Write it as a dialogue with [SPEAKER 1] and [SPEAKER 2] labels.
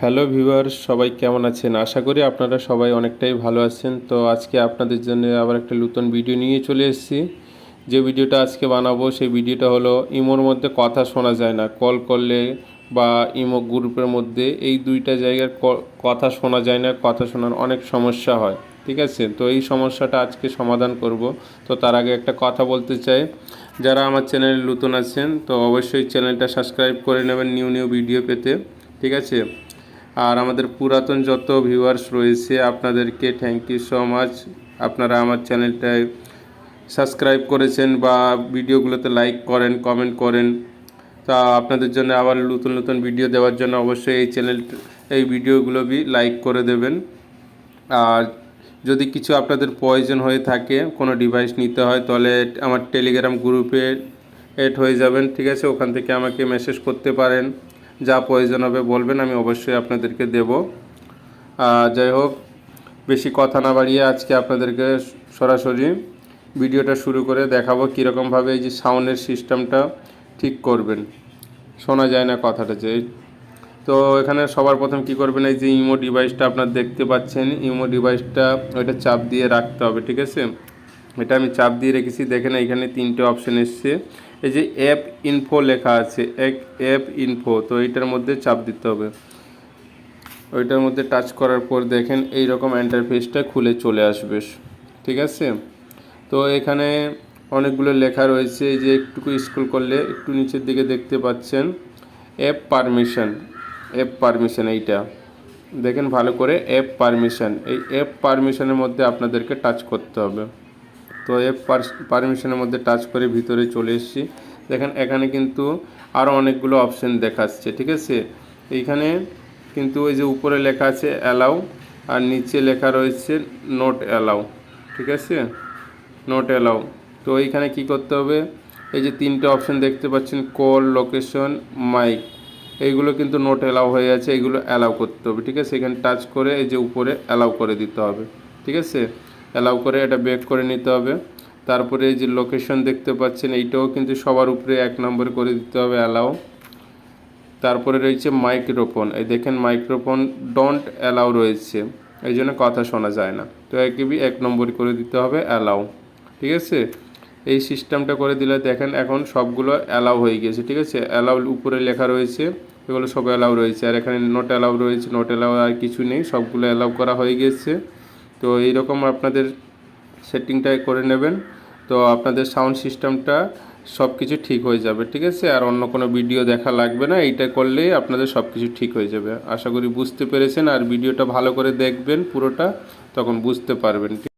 [SPEAKER 1] Hello viewers সবাই কেমন আছেন? আশা করি আপনারা সবাই অনেকটাই ভালো আছেন। তো আজকে আপনাদের জন্য আবার একটা নতুন ভিডিও নিয়ে চলে এসেছি। যে ভিডিওটা আজকে বানাবো, সেই ভিডিওটা হলো ইমোর মধ্যে কথা শোনা যায় না কল করলে বা ইমো গ্রুপের মধ্যে এই দুইটা জায়গার কথা শোনা যায় না, কথা শোনার অনেক সমস্যা হয়, ঠিক আছে? তো এই সমস্যাটা আজকে সমাধান করব। তো তার আগে একটা কথা বলতে চাই। যারা আমার চ্যানেলে নতুন আছেন, তো অবশ্যই চ্যানেলটা সাবস্ক্রাইব করে নেবেন নিউ নিউ ভিডিও পেতে, ঠিক আছে? আর আমাদের পুরাতন যত ভিউয়ার্স রয়েছে, আপনাদেরকে থ্যাংক ইউ সো মাচ আপনারা আমার চ্যানেলটায় সাবস্ক্রাইব করেছেন বা ভিডিওগুলোতে লাইক করেন কমেন্ট করেন। তা আপনাদের জন্য আবার নতুন নতুন ভিডিও দেওয়ার জন্য অবশ্যই এই চ্যানেল এই ভিডিওগুলো লাইক করে দেবেন। আর যদি কিছু আপনাদের প্রয়োজন হয়ে থাকে, কোনো ডিভাইস নিতে হয়, তাহলে আমার টেলিগ্রাম গ্রুপে এড হয়ে যাবেন, ঠিক আছে? ওখান থেকে আমাকে মেসেজ করতে পারেন। যা প্রয়োজন হবে বলবেন, আমি অবশ্যই আপনাদেরকে দেব। যাই হোক, বেশি কথা না বাড়িয়ে আজকে আপনাদেরকে সরাসরি ভিডিওটা শুরু করে দেখাবো কীরকমভাবে এই যে সাউন্ডের সিস্টেমটা ঠিক করবেন। শোনা যায় না কথাটা যে। তো এখানে সবার প্রথম কি করবেন, এই যে ইমো ডিভাইসটা আপনার দেখতে পাচ্ছেন, ইমো ডিভাইসটা ওইটা চাপ দিয়ে রাখতে হবে, ঠিক আছে? এটা আমি চাপ দিয়ে রেখেছি। দেখেন এখানে তিনটে অপশন এসছে। এই যে অ্যাপ ইনফো লেখা আছে, এক অ্যাপ ইনফো তো এইটার মধ্যে চাপ দিতে হবে। ওইটার মধ্যে টাচ করার পর দেখেন এই রকম ইন্টারফেসটা খুলে চলে আসবে। ঠিক আছে? তো এখানে অনেকগুলো লেখা রয়েছে। যে একটুকু স্ক্রল করলে একটু নিচের দিকে দেখতে পাচ্ছেন। অ্যাপ পারমিশন অ্যাপ পারমিশন এইটা। দেখেন ভালো করে অ্যাপ পারমিশন এই অ্যাপ পারমিশনের মধ্যে আপনাদেরকে টাচ করতে হবে। তো অ্যাপ পারমিশনের মধ্যে টাচ করে ভিতরে চলে এসেছি। দেখেন, এখানে কিন্তু আরও অনেকগুলো অপশন দেখাচ্ছে, ঠিক আছে? এইখানে কিন্তু ওই যে উপরে লেখা আছে অ্যালাউ আর নিচে লেখা রয়েছে নোট অ্যালাউ ঠিক আছে? নোট অ্যালাউ তো এইখানে কি করতে হবে? এই যে তিনটে অপশন দেখতে পাচ্ছেন কল লোকেশন মাইক এইগুলো কিন্তু নোট অ্যালাউ হয়ে আছে, এইগুলো অ্যালাউ করতে হবে, ঠিক আছে? এখানে টাচ করে এই যে উপরে অ্যালাউ করে দিতে হবে, ঠিক আছে? অ্যালাউ করে এটা বেক করে নিতে হবে। তারপরে এই যে লোকেশন দেখতে পাচ্ছেন, এইটাও কিন্তু সবার উপরে এক নম্বর করে দিতে হবে অ্যালাউ। তারপরে রয়েছে মাইক্রোফোন। এই দেখেন মাইক্রোফোন ডোন্ট অ্যালাউ রয়েছে। এই জন্য কথা শোনা যায় না। তো একে বি এক নম্বর করে দিতে হবে অ্যালাউ। ঠিক আছে? এই সিস্টেমটা করে দিলে দেখেন এখন সবগুলো অ্যালাউ হয়ে গেছে। ঠিক আছে? অ্যালাউ উপরে লেখা রয়েছে। এগুলো সব অ্যালাউ রয়েছে। আর এখানে নোট অ্যালাউ রয়েছে। নোট অ্যালাউ আর কিছু নেই। সবগুলো অ্যালাউ করা হয়ে গেছে। তো এইরকম আপনাদের সেটিংটা করে নেবেন। তো আপনাদের সাউন্ড সিস্টেমটা সব কিছু ঠিক হয়ে যাবে, ঠিক আছে? আর অন্য কোনো ভিডিও দেখা লাগবে না, এইটা করলেই আপনাদের সব কিছু ঠিক হয়ে যাবে। আশা করি বুঝতে পেরেছেন, আর ভিডিওটা ভালো করে দেখবেন পুরোটা, তখন বুঝতে পারবেন